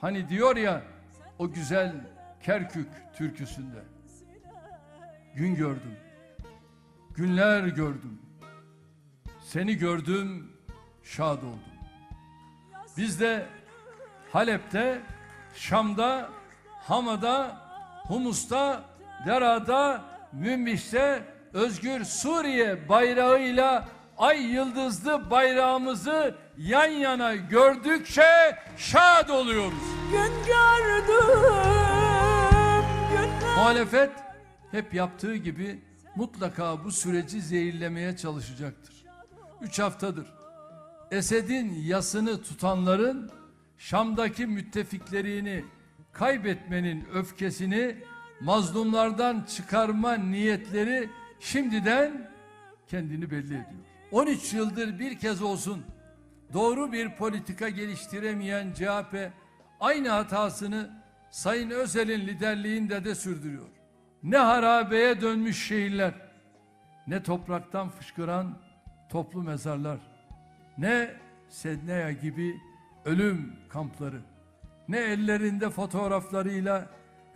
Hani diyor ya o güzel Kerkük türküsünde. Gün gördüm. Günler gördüm. Seni gördüm, şad oldum. Biz de Halep'te, Şam'da, Hama'da, Humus'ta, Dera'da, Münbiş'te özgür Suriye bayrağıyla ay yıldızlı bayrağımızı yan yana gördükçe şad oluyoruz. Gün gördüm günler Muhalefet hep yaptığı gibi mutlaka bu süreci zehirlemeye çalışacaktır. Üç haftadır Esed'in yasını tutanların Şam'daki müttefiklerini kaybetmenin öfkesini mazlumlardan çıkarma niyetleri şimdiden kendini belli ediyor. 13 yıldır bir kez olsun doğru bir politika geliştiremeyen CHP aynı hatasını Sayın Özel'in liderliğinde de sürdürüyor. Ne harabeye dönmüş şehirler, ne topraktan fışkıran toplu mezarlar, ne Sedneya gibi ölüm kampları, ne ellerinde fotoğraflarıyla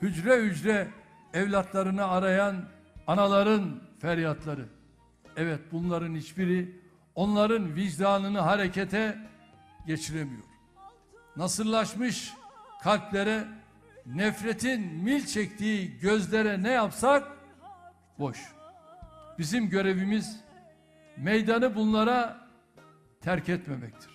hücre hücre evlatlarını arayan anaların feryatları. Evet bunların hiçbiri onların vicdanını harekete geçiremiyor. Nasırlaşmış kalplere, nefretin mil çektiği gözlere ne yapsak boş. Bizim görevimiz meydanı bunlara terk etmemektir.